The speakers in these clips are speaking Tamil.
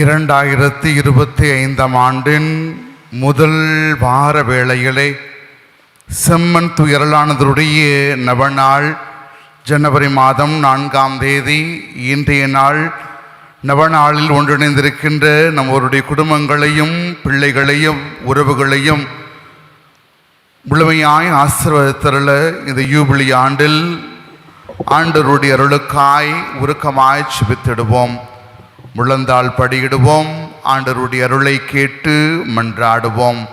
இரண்டாயிரத்தி இருபத்தி ஐந்தாம் ஆண்டின் முதல் வார வேளையிலே செம்மன் துயரலானதருடைய நவநாள் ஜனவரி மாதம் நான்காம் தேதி இன்றைய நாள். நவநாளில் ஒன்றிணைந்திருக்கின்ற நம்மளுடைய குடும்பங்களையும் பிள்ளைகளையும் உறவுகளையும் முழுமையாய் ஆசீர்வதித்தருள இந்த யூபிலி ஆண்டில் ஆண்டருடைய அருளுக்காய் உருக்கமாய் சிபித்திடுவோம். முழந்தாள் படியிடுவோம். ஆண்டவருடைய அருளை கேட்டு மன்றாடுவோம்.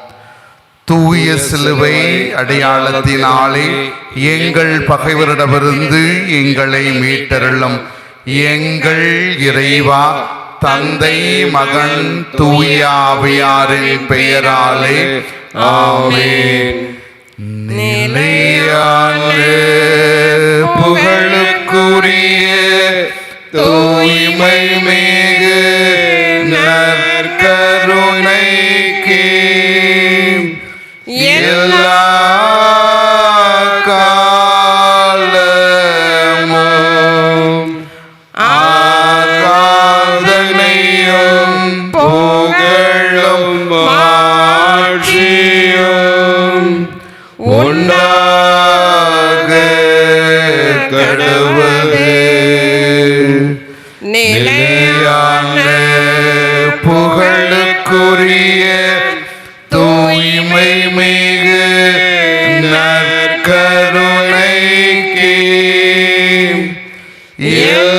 தூய சிலுவை அடையாளத்தினாலே எங்கள் பகைவரிடமிருந்து எங்களை மீட்டருளும். எங்கள் இறைவா தந்தை மகன் தூய ஆவியாரின் பெயராலே. ஆமென். நிலையான புகழுக்குரிய தூய்மை மிகு my name. எல்லா காலமும்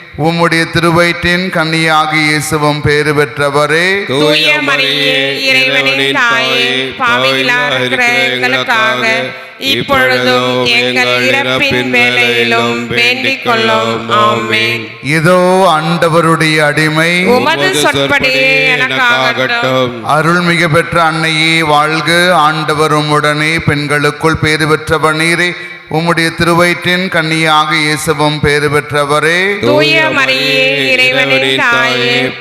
உம்முடைய திருவயிற்றின் கன்னியாக இயேசுவும் பேறு பெற்றவரே. தூய மரியே இறைவனின் தாயே பாவிகளாக இருக்கிற எங்களுக்காக இப்பொழுதும் எங்கள் இறப்பின் வேளையிலும் வேண்டிக் கொள்ளும். ஆமென். இதோ ஆண்டவருடைய அடிமை. உமது சொற்படியே எனக்காகட்டும். அருள் மிக பெற்ற அன்னையே வாழ்க. ஆண்டவர் உம்முடனே பெண்களுக்குள் பேறு பெற்றவர் நீரே உம்முடைய திருவயிற்றின் கன்னியாக இயேசுவும் பேறு பெற்றவரே. தூய மரியே இறைவனின் தாயே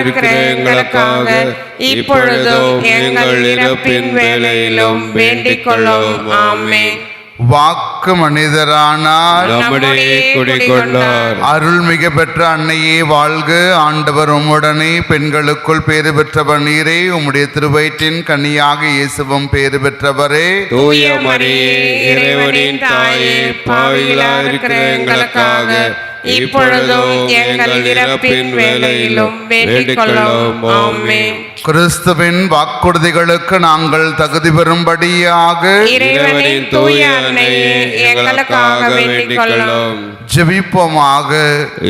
இருக்கிற எங்களுக்காக இப்பொழுதும் எங்கள் இறப்பின் வேளையிலும் வேண்டிக் கொள்ளும். ஆமென். வாக்கு மனிதரானார். நம்முடைய குடிகொண்டார். அருள் மிக பெற்ற அன்னையே வாழ்க. ஆண்டவர் உம்முடனே பெண்களுக்குள் பேறு பெற்றவர் நீரே. உம்முடைய திருவயிற்றின் கன்னியாக இயேசுவும் பேறு பெற்றவரே. தூய மரியே இறைவனின் தாயே பாவிகளாக இருக்கிற எங்களுக்காக இப்பொழுதும் எங்கள் இறப்பின் வேளையிலும் வேண்டிக் கொள்ளும் ஆமென். கிறிஸ்துவின் வாக்குறுதிகளுக்கு நாங்கள் தகுதி பெறும்படியாக இறைவனின் தூய அன்னையே எங்களுக்காக வேண்டிக் கொள்ளும் ஜெபிப்போமாக.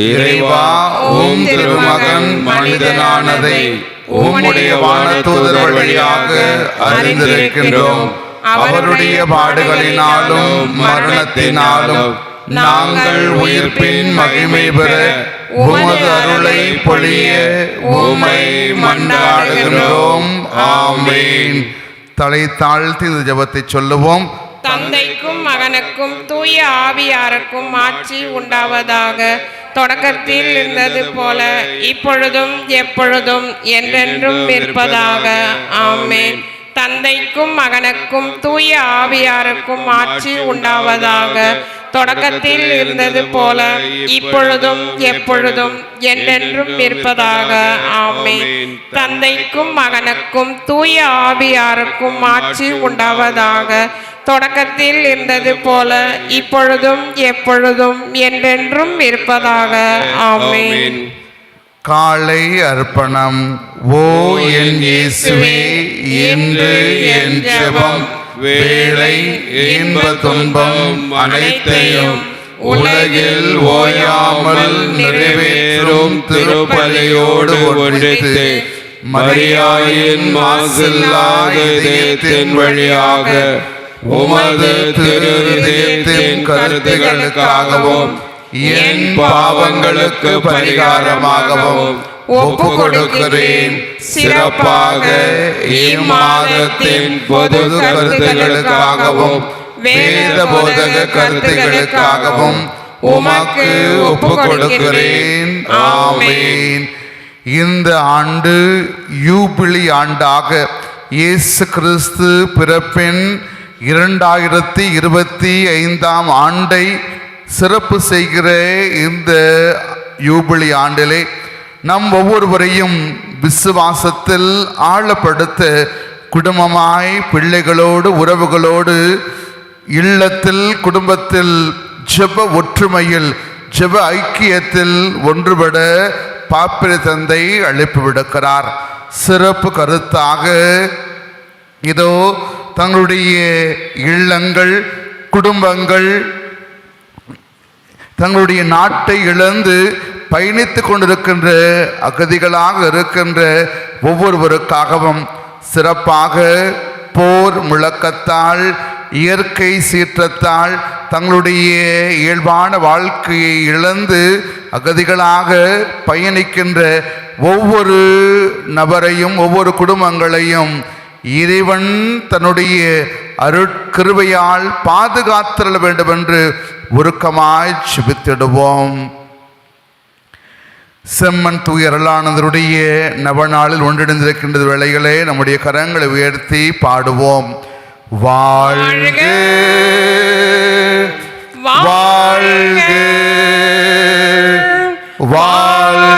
இறைவா உம் திருமகன் மனிதனானதை உம்முடைய வானதூதர் வழியாக அறிந்திருக்கின்றோம். அவருடைய பாடுகளினாலும் மரணத்தினாலும் நாங்கள் உயிர்ப்பின் மகிமை பெற உமது அருளை பொழிய உமை மன்றாடுகிறோம் ஆமேன். தலை தாழ்த்தி இந்த ஜபத்தை சொல்லுவோம். தந்தைக்கும் மகனுக்கும் தூய ஆவியாருக்கும் ஆட்சி உண்டாவதாக தொடக்கத்தில் இருந்தது போல இப்பொழுதும் எப்பொழுதும் என்றென்றும் இருப்பதாக. ஆமேன். தந்தைக்கும் மகனுக்கும் தூய ஆவியாருக்கும் ஆட்சி உண்டாவதாக தொடக்கத்தில் இருந்தது போல இப்பொழுதும் எப்பொழுதும் என்றென்றும் இருப்பதாக. ஆமை தந்தைக்கும் மகனுக்கும் தூய ஆவியாருக்கும் ஆட்சி உண்டாவதாக. தொடக்கத்தில் இருந்தது போல இப்பொழுதும் எப்பொழுதும் என்றென்றும் இருப்பதாக. ஆமை காலை அர்ப்பணம். ஓ என் இயேசுவே என்று என் ஜெபம். வேலை இன்ப துன்பம் அனைத்தையும் உலகில் ஓயாமல் நிறைவேறும் திருப்பலியோடு ஒன்றித்து மரியாயின் மாசில்லாத இதயத்தின் வழியாக உமது திரு இதயத்தின் கருத்துகளுக்காகவும் என் பாவங்களுக்கு பரிகாரமாகவும் ஒப்பு கொடுக்கிறேன் சிறப்பாக இம்மாதத்தின் பொது கருத்துகளுக்காகவும் வேத போதக கருத்துகளுக்காகவும் உமக்கு ஒப்பு கொடுக்கிறேன் இந்த ஆண்டு யூபிளி ஆண்டாக இயேசு கிறிஸ்து பிறப்பின் இரண்டாயிரத்தி இருபத்தி ஐந்தாம் ஆண்டை சிறப்பு செய்கிற இந்த யூபிலி ஆண்டிலே நம் ஒவ்வொருவரையும் விசுவாசத்தில் ஆழப்படுத்த குடும்பமாய் பிள்ளைகளோடு உறவுகளோடு இல்லத்தில் குடும்பத்தில் ஜெப ஒற்றுமையில் ஜெப ஐக்கியத்தில் ஒன்றுபட பாப்பிர தந்தை அழைப்பு விடுக்கிறார். சிறப்பு கருத்தாக இதோ தங்களுடைய இல்லங்கள் குடும்பங்கள் தங்களுடைய நாட்டை இழந்து பயணித்து கொண்டிருக்கின்ற அகதிகளாக இருக்கின்ற ஒவ்வொருவருக்காகவும் சிறப்பாக போர் முழக்கத்தால் இயற்கை சீற்றத்தால் தங்களுடைய இயல்பான வாழ்க்கையை இழந்து அகதிகளாக பயணிக்கின்ற ஒவ்வொரு நபரையும் ஒவ்வொரு குடும்பங்களையும் இறைவன் தன்னுடைய அருட்கிருவையால் பாதுகாத்திரல வேண்டும் என்று உருக்கமாய் சுபித்திடுவோம் செம்மன் தூயரலானந்தருடைய நவநாளில் ஒன்றிணைந்திருக்கின்ற வேளைகளே நம்முடைய கரங்களை உயர்த்தி பாடுவோம். வாழ்க வாழ்க வாழ்க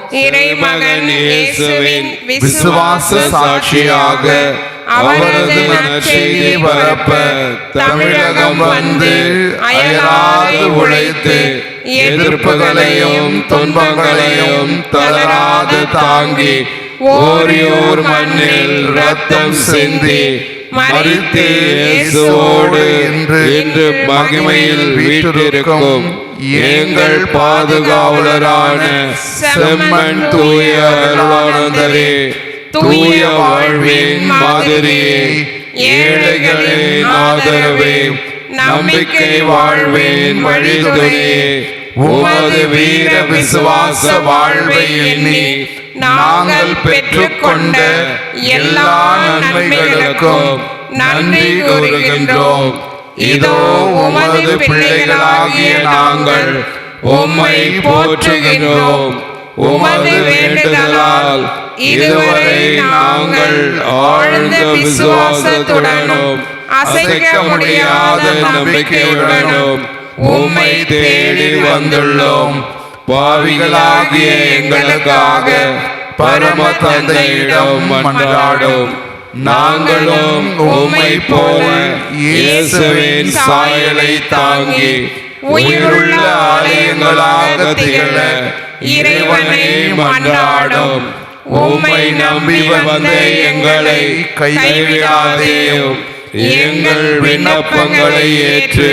இறைமகன் இயேசுவின் விசுவாச சாட்சியாக அவரது நற்செய்தி பரப்ப தமிழகம் வந்து அயராது உழைத்து எதிர்ப்புகளையும் துன்பங்களையும் தளராது தாங்கி ஓரியோர் மண்ணில் ரத்தம் சிந்தி மறித்து இயேசுவோடு இன்று மகிமையில் வீற்றிருக்கும் எங்கள் பாதுகாவலரான செம்மன் தூய அருளானந்தரே தூய வாழ்வின் மாதிரியே ஏழைகளின் ஆதரவே நம்பிக்கை வாழ்வின் வழித்துணையே உமது வீர விசுவாச வாழ்வை எண்ணி நாங்கள் பெற்றுக்கொண்ட எல்லா நன்மைகளுக்கும் நன்றி கூறுகின்றோம். இதோ உமது பிள்ளைகளாகிய நாங்கள் உம்மை போற்றுகின்றோம். உமது வேண்டுதலால் இதுவரை நாங்கள் ஆழ்ந்த விசுவாசத்துடனும் அசைக்க முடியாத நம்பிக்கையுடனும் உம்மை தேடி வந்துள்ளோம். பாவிகளாகிய எங்களுக்காக பரம தந்தையிடம் மன்றாடும். நாங்களும் உம்மை போல இயேசுவின் சாயலை தாங்கி உயிருள்ள ஆலயங்களாக திகழ இறைவனை மன்றாடும். உம்மை நம்பி வந்த எங்களை கைவிடாதேயும். எங்கள் விண்ணப்பங்களை ஏற்று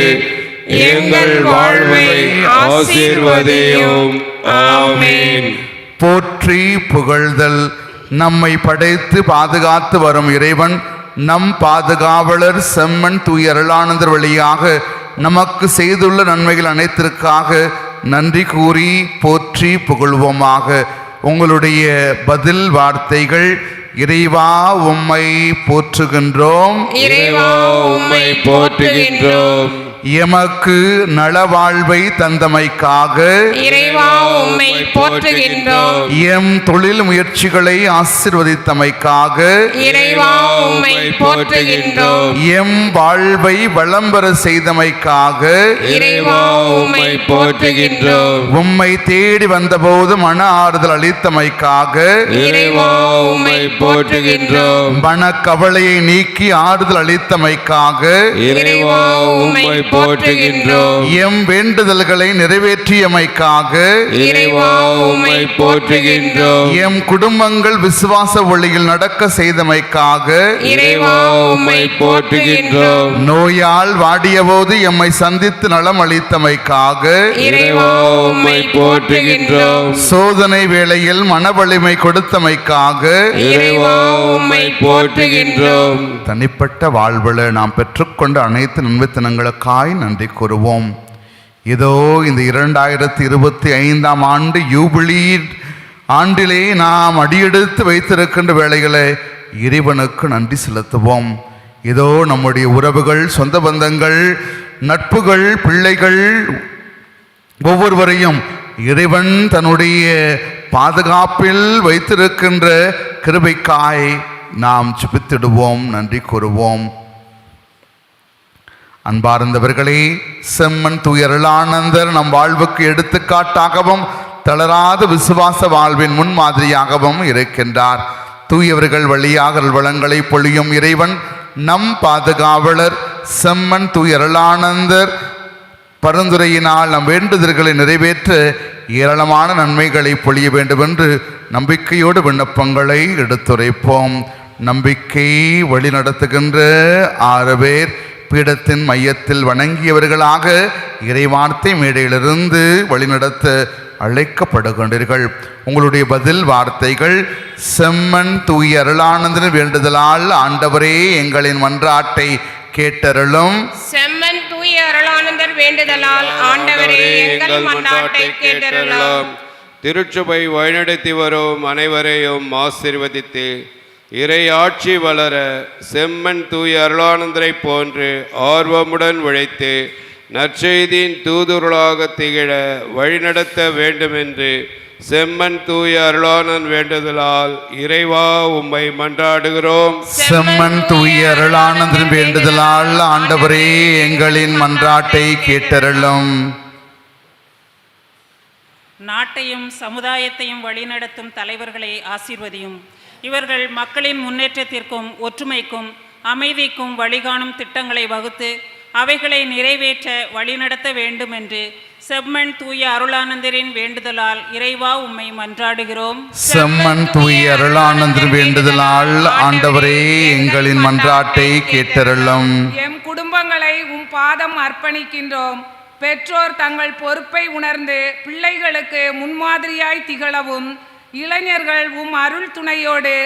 எங்கள் வாழ்வை ஆசீர்வதியும். ஆமென். போற்றி புகழ்தல். நம்மை படைத்து பாதுகாத்து வரும் இறைவன் நம் பாதுகாவலர் செம்மன் தூய அருளானந்தர் வழியாக நமக்கு செய்துள்ள நன்மைகள் அனைத்திற்காக நன்றி கூறி போற்றி புகழ்வோமாக. உங்களுடைய பதில் வார்த்தைகள் இறைவா உம்மை போற்றுகின்றோம். இறைவா உம்மை போற்றுகின்றோம். எமக்கு நலவாழ்வை தந்தமைக்காக இறைவா உம்மை போற்றுகின்றோம். எம் தொழில் முயற்சிகளை ஆசிர்வதித்தமைக்காக இறைவா உம்மை போற்றுகின்றோம். எம் வாழ்வை வளம் பெற செய்தமைக்காக இறைவா உம்மை போற்றுகின்றோம். உம்மை தேடி வந்தபோது மன ஆறுதல் அளித்தமைக்காக இறைவா உம்மை போற்றுகின்றோம். மனக்கவலையை நீக்கி ஆறுதல் அளித்தமைக்காக இறைவா உம்மை போற்றுகின்றோம். எம் வேண்டுதல்களை நிறைவேற்றியமைக்காக இறைவா உம்மை போற்றுகின்றோம். எம் குடும்பங்கள் விசுவாச ஒளியில் நடக்க செய்தமைக்காக இறைவா உம்மை போற்றுகின்றோம். நோயால் வாடியபோது எம்மை சந்தித்து நலம் அளித்தமைக்காக இறைவா உம்மை போற்றுகின்றோம். சோதனை வேளையில் மனவலிமை கொடுத்தமைக்காக இறைவா உம்மை போற்றுகின்றோம். தனிப்பட்ட வாழ்வில் நாம் பெற்றுக்கொண்ட அனைத்து நன்மைத்தனங்களுக்காய் நன்றி கூறுவோம். இதோ இந்த இரண்டாயிரத்தி இருபத்தி ஐந்தாம் ஆண்டு யூபிளி ஆண்டிலே நாம் அடியெடுத்து வைத்திருக்கின்ற வேளைகளை இறைவனுக்கு நன்றி செலுத்துவோம். இதோ நம்முடைய உறவுகள் சொந்த பந்தங்கள் நட்புகள் பிள்ளைகள் ஒவ்வொருவரையும் இறைவன் தன்னுடைய பாதுகாப்பில் வைத்திருக்கின்ற கிருபைக்காய் நாம் சுபித்திடுவோம் நன்றி கூறுவோம். அன்பார்ந்தவர்களே செம்மன் துயரலானந்தர் நம் வாழ்வுக்கு எடுத்துக்காட்டாகவும் தளராத விசுவாச வாழ்வின் முன்மாதிரியாகவும் இருக்கின்றார். தூயவர்கள் வழியாக வளங்களை பொழியும் இறைவன் நம் பாதுகாவலர் செம்மன் துயரலானந்தர் பரிந்துரையினால் நம் வேண்டுதல்களை நிறைவேற்ற ஏராளமான நன்மைகளை பொழிய வேண்டும் என்று நம்பிக்கையோடு விண்ணப்பங்களை எடுத்துரைப்போம். நம்பிக்கை வழிநடத்துகின்ற ஆறு பேர் பீடத்தின் மையத்தில் வணங்கியவர்களாக இறைவார்த்தை மேடையிலிருந்து வழிநடத்த அழைக்கப்படுகின்றீர்கள். உங்களுடைய பதில் வார்த்தைகள் செம்மன் தூய அருளானந்தன் வேண்டுதலால் ஆண்டவரே எங்களின் மன்றாட்டை கேட்டருளும். செம்மன் தூய அருளானந்தர் வேண்டுதலால் ஆண்டவரே எங்கள் மன்றாட்டை கேட்டருளும். திருச்சபை வழிநடத்தி வரும் அனைவரையும் ஆசீர்வதித்து இறை ஆட்சி வளர செம்மன் தூய அருளானந்தரை போன்று ஆர்வமுடன் உழைத்து நற்செய்தியின் தூதுருளாக திகழ வழிநடத்த வேண்டுமென்று செம்மன் தூய அருளானன் வேண்டுதலால் இறைவா உம்மை மன்றாடுகிறோம். செம்மன் தூய அருளானந்தன் வேண்டுதலால் ஆண்டவரே எங்களின் மன்றாட்டை கேட்டருளும். நாட்டையும் சமுதாயத்தையும் வழிநடத்தும் தலைவர்களை ஆசீர்வதியும். இவர்கள் மக்களின் முன்னேற்றத்திற்கும் ஒற்றுமைக்கும் அமைதிக்கும் வழிகாணும் திட்டங்களை வகுத்து அவைகளை நிறைவேற்ற வழிநடத்த வேண்டும் என்று செம்மன் தூய அருளானந்தரின் வேண்டுதலால் இறைவா உம்மை மன்றாடுகிறோம். செம்மன் தூய அருளானந்தன் வேண்டுதலால் ஆண்டவரே எங்களின் மன்றாட்டை கேட்டருளும். எம் குடும்பங்களை உம் பாதம் அர்ப்பணிக்கின்றோம். பெற்றோர் தங்கள் பொறுப்பை உணர்ந்து பிள்ளைகளுக்கு முன்மாதிரியாய் திகழவும் இளைஞர்கள் உம் அருள் துணையோடு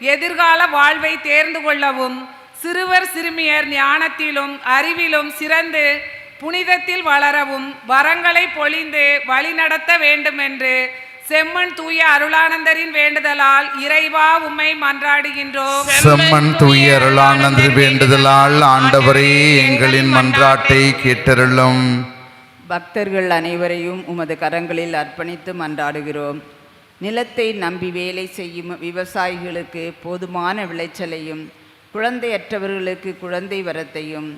எதிர்கால வாழ்வை தேர்ந்து கொள்ளவும் சிறுவர் சிறுமியர் ஞானத்திலும் அறிவிலும் சிறந்து புனிதத்தில் வளரவும் வரங்களை பொழிந்து வழிநடத்த வேண்டும் என்று செம்மன் தூய அருளானந்தரின் வேண்டுதலால் இறைவா உம்மை மன்றாடுகின்றோம். செம்மன் தூய அருளானந்தன் வேண்டுதலால் ஆண்டவரே எங்களின் மன்றாட்டை கேட்டருளும். பக்தர்கள் அனைவரையும் உமது கரங்களில் அர்ப்பணித்து மன்றாடுகிறோம். நிலத்தை நம்பி வேலை செய்யும் விவசாயிகளுக்கு போதுமான விளைச்சலையும் குழந்தையற்றவர்களுக்கு குழந்தை வரத்தையும்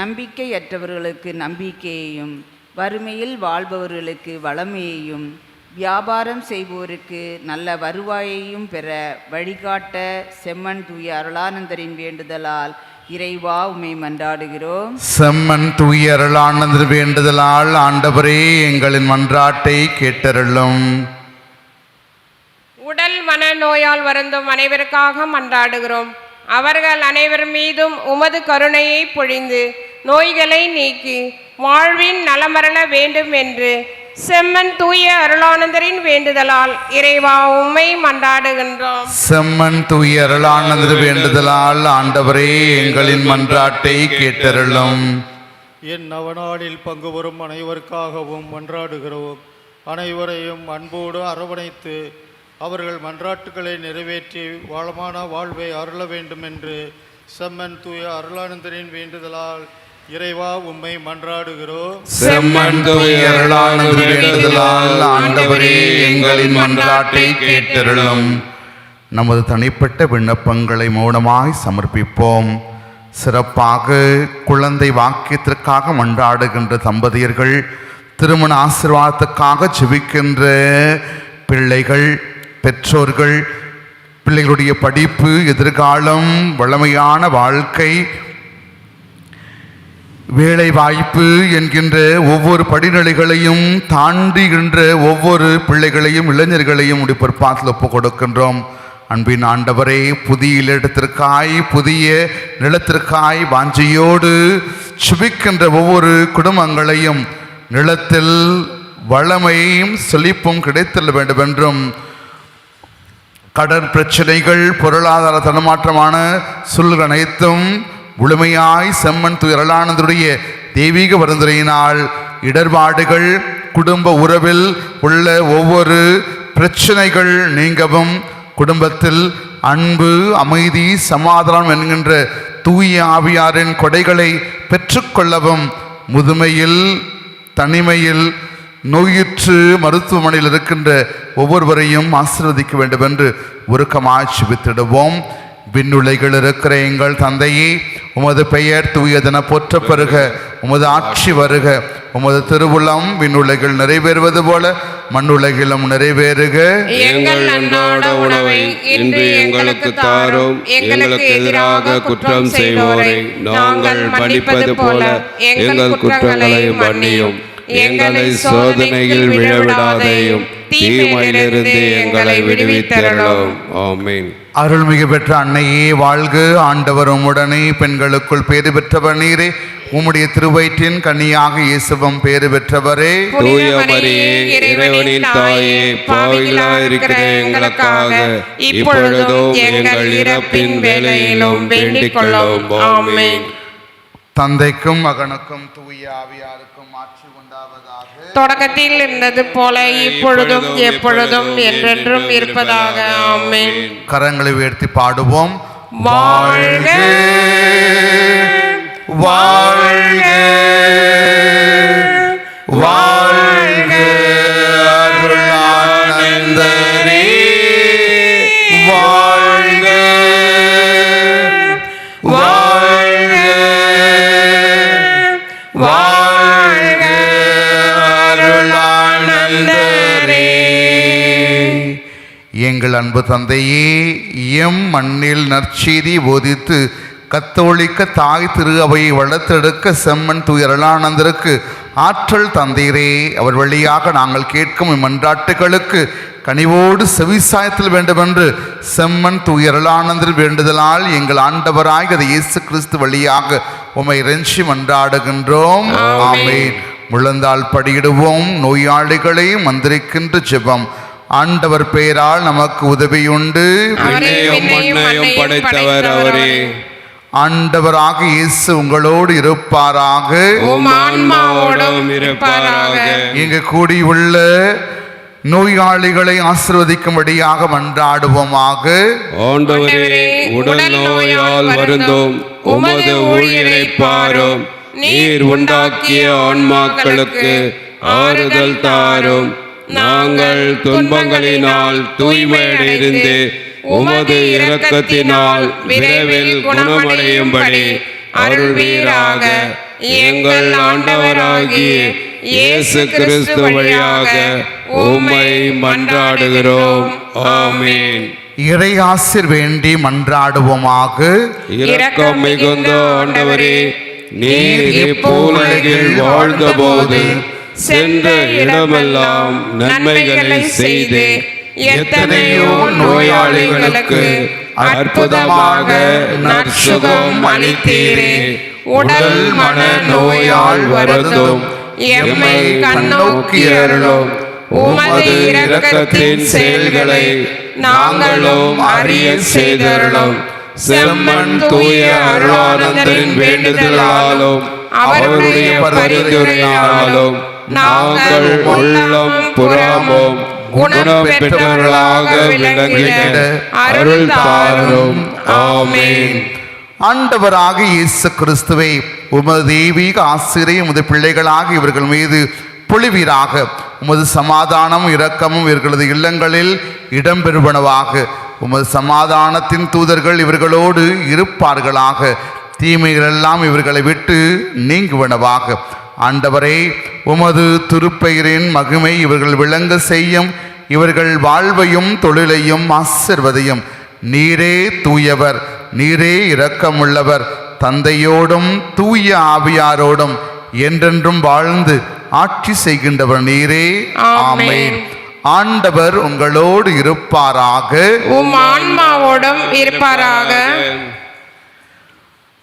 நம்பிக்கையற்றவர்களுக்கு நம்பிக்கையையும் வறுமையில் வாழ்பவர்களுக்கு வளமையையும் வியாபாரம் செய்வோருக்கு நல்ல வருவாயையும் பெற வழிகாட்ட செம்மன் தூய அருளானந்தரின் வேண்டுதலால் இறைவா உமை மன்றாடுகிறோம். செம்மன் தூய அருளானந்தர் வேண்டுதலால் ஆண்டவரே எங்களின் மன்றாட்டை கேட்டருளும். உடல் மன நோயால் வருந்தும் அனைவருக்காக மன்றாடுகிறோம். அவர்கள் அனைவர் மீதும் உமது கருணையை பொழிந்து நோய்களை நீக்கி வாழ்வின் நலமரள வேண்டும் என்று செம்மன் தூய அருளானந்தரின் வேண்டுதலால் இறைவா உம்மை மன்றாடுகின்றோம். செம்மன் தூய அருளானது வேண்டுதலால் ஆண்டவரே எங்களின் மன்றாட்டை கேட்டருளும். என் நவநாளில் பங்கு பெறும் அனைவருக்காகவும் மன்றாடுகிறோம். அனைவரையும் அன்போடு அரவணைத்து அவர்கள் மன்றாட்டுக்களை நிறைவேற்றி வளமான வாழ்வை அருள வேண்டும் என்று செம்மன் தூய அருளானந்தரின் வேண்டுதலால் இறைவா உம்மை மன்றாடுகிறோம் செம்மன் தூய அருளானது வேண்டுதலால் ஆண்டவரே எங்களின் மன்றாட்டை கேட்டருளும். நமது தனிப்பட்ட விண்ணப்பங்களை மௌனமாய் சமர்ப்பிப்போம். சிறப்பாக குழந்தை வாக்கியத்திற்காக மன்றாடுகின்ற தம்பதியர்கள் திருமண ஆசிர்வாதத்துக்காக ஜெபிக்கின்ற பிள்ளைகள் பெற்றோர்கள் பிள்ளைகளுடைய படிப்பு எதிர்காலம் வளமையான வாழ்க்கை வேலை வாய்ப்பு என்கின்ற ஒவ்வொரு படிநிலைகளையும் தாண்டுகின்ற ஒவ்வொரு பிள்ளைகளையும் இளைஞர்களையும் உடைய பொறுப்பாத்தில் ஒப்புக் கொடுக்கின்றோம். அன்பின் ஆண்டவரே புதிய இடத்திற்காய் புதிய நிலத்திற்காய் வாஞ்சியோடு சுபிக்கின்ற ஒவ்வொரு குடும்பங்களையும் நிலத்தில் வளமையும் செழிப்பும் கிடைத்தல் வேண்டுமென்றும் என்றும் கடற்பிரச்சனைகள் பொருளாதார தடுமாற்றமான சூழல் அனைத்தும் முழுமையாய் செம்மன் துயரலானதுடைய தெய்வீக வருந்துரையினால் இடர்பாடுகள் குடும்ப உறவில் உள்ள ஒவ்வொரு பிரச்சனைகள் நீங்கவும் குடும்பத்தில் அன்பு அமைதி சமாதானம் என்கின்ற தூய ஆவியாரின் கொடைகளை பெற்றுக்கொள்ளவும் முதுமையில் தனிமையில் நோயுற்று மருத்துவமனையில் இருக்கின்ற ஒவ்வொருவரையும் ஆசீர்வதிக்க வேண்டும் என்று உருக்கமாய் சிபித்திடுவோம் விண்ணுலைகள் இருக்கிற எங்கள் தந்தையே உமது பெயர் தூயதென போற்ற பெறுக உமது ஆட்சி வருக. உமது திருவுளம் விண்ணுலைகள் நிறைவேறுவது போல மண்ணுலகிலும் நிறைவேறுக. எங்கள் அன்றாட உணவை இன்று எங்களுக்கு தாரும். எங்களுக்கு எதிராக குற்றம் செய்வோரை நாங்கள் மன்னிப்பது போல எங்கள் குற்றங்களை மன்னியும். எங்களை சோதனையில் விழவிடாதேயும் தீமையிலிருந்து எங்களை விடுவித்தரலும் ஆமென். அருள்மிகு பெற்ற அன்னையே வாழ்க. ஆண்டவர் உம்முடனே பெண்களுக்குள் பேறு பெற்றவர் நீரே. உம்முடைய திருவயிற்றின் கன்னியாக இயேசுவம் பேறு பெற்றவரே. தூய மரியே இறைவனின் தாயே பாவிகளாயிருக்கிற எங்களுக்காக இப்பொழுதும் எங்கள் இறப்பின் வேலையிலும் வேண்டிக் கொள்ளும். ஆமென். தந்தைக்கும் மகனுக்கும் தூய ஆவியாருக்கும் ஆட்சி உண்டாவதாக. தொடக்கத்தில் இருந்தது போல இப்பொழுதும் எப்பொழுதும் என்றென்றும் இருப்பதாக. ஆமென். கரங்களை உயர்த்தி பாடுவோம். வாழ்க. வாழ்க. வாழ்க. அன்பு தந்தையே எம் மண்ணில் நற்செய்தி போதித்து கத்தோலிக்க தாய் திரு அவையை வளர்த்தெடுக்க செம்மன் துயரலானந்தருக்கு ஆற்றல் தந்தீரே. அவர் வழியாக நாங்கள் கேட்கும் இம்மன்றாட்டுகளுக்கு கனிவோடு செவிசாயத்தில் வேண்டுமென்று செம்மன் துயரலானந்தர் வேண்டுதலால் எங்கள் ஆண்டவராய் அது இயேசு கிறிஸ்து வழியாக உமை இறைஞ்சி மன்றாடுகின்றோம். ஆமென். முழந்தால் படியிடுவோம். நோயாளிகளை மந்திரிக்கின்ற ஜெபம். ஆண்டவர் பெயரால் நமக்கு உதவியுண்டு. படைத்தவர் அவரே. ஆண்டவராக இயேசு உங்களோடு இருப்பாராக. இங்கு கூடியுள்ள நோயாளிகளை ஆசிர்வதிக்கும்படியாக மன்றாடுவோமாக. ஆண்டவரே உடல் நோயால் வருந்தோம். உமது ஊழியரை பாரும். நீர் உண்டாக்கிய ஆன்மாக்களுக்கு ஆறுதல் தாரும். நாங்கள் துன்பங்களினால் தூய்மையடைந்து உமது இரக்கத்தினால் விரைவில் குணமடையும்படி அருள்வீராக எங்கள் ஆண்டவராகிய இயேசு கிறிஸ்து வழியாக உம்மை மன்றாடுகிறோம். ஆமென். இறை ஆசிர் வேண்டி மன்றாடுவோமாக. இரக்கம் மிகுந்த ஆண்டவரே நீர் இப்பூலகில் வாழ்ந்தபோது சென்ற இடமெல்லாம் நன்மைகளை செய்து. எத்தனையோ நோயாளிகளுக்கு அற்புதமாக நற்சுகம் அளித்தீரே. உடல் மன நோயால் வருந்தும். எம்மை கண்ணோக்கி அருளும். உமது இரக்கத்தின் செயல்களை நாங்களும் அறிய செய்தருளும். செம்மன் தூய அருளானந்தரின் வேண்டுதலாலும் அவருடைய பரிந்துரையாலும் நாங்கள் உள்ளம் புறமும் குணம் பெற்றவர்களாக விளங்கிட அருள் தாரும் ஆமென். ஆண்டவராக இயேசு கிறிஸ்துவை உமது தெய்வீக ஆசிரியை உமது பிள்ளைகளாக இவர்கள் மீது பொழிவீராக. உமது சமாதானம் இரக்கமும் இவர்களது இல்லங்களில் இடம்பெறுவனவாக. உமது சமாதானத்தின் தூதர்கள் இவர்களோடு இருப்பார்களாக. தீமைகளெல்லாம் இவர்களை விட்டு நீங்குவனவாக. ஆண்டவரே உமது திருப்பெயரின் மகிமை இவர்கள் விளங்க செய்யும் இவர்கள் வாழ்வையும் தொழிலையும் ஆசிர்வதையும். நீரே தூயவர் நீரே இரக்கமுள்ளவர் தந்தையோடும் தூய ஆவியாரோடும் என்றென்றும் வாழ்ந்து ஆட்சி செய்கின்றவர் நீரே. ஆமென். ஆண்டவர் உங்களோடு இருப்பாராக. உம் ஆன்மாவோடும் இருப்பாராக.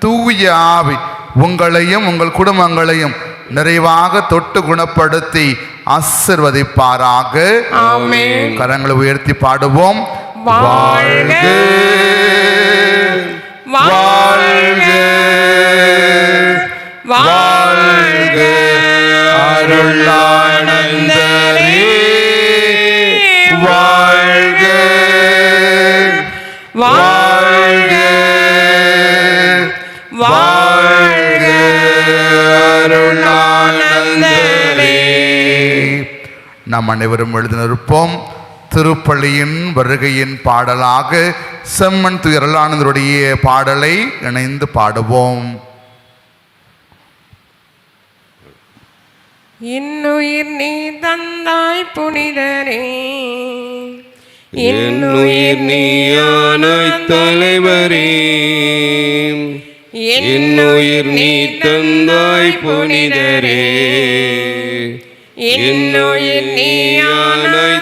தூய ஆவி உங்களையும் உங்கள் குடும்பங்களையும் நிறைவாக தொட்டு குணப்படுத்தி ஆசிர்வதிப்பாராக. கரங்களை உயர்த்தி பாடுவோம். வாழ்க. வாழ்க. வாழ்க. அருளானந்தரே நாம் அனைவரும் எழுதினிருப்போம் திருப்பள்ளியின் வருகையின் பாடலாக செம்மன் துயரலானந்தருடைய பாடலை இணைந்து பாடுவோம். இன்னுயிர் நீ தந்தாய் புனிதரே என்னுயிர் நீயான தலைவரே. என்னுயிர் நீ தந்தாய் புனிதரே. என்னுயிர் நீயான தலைவரே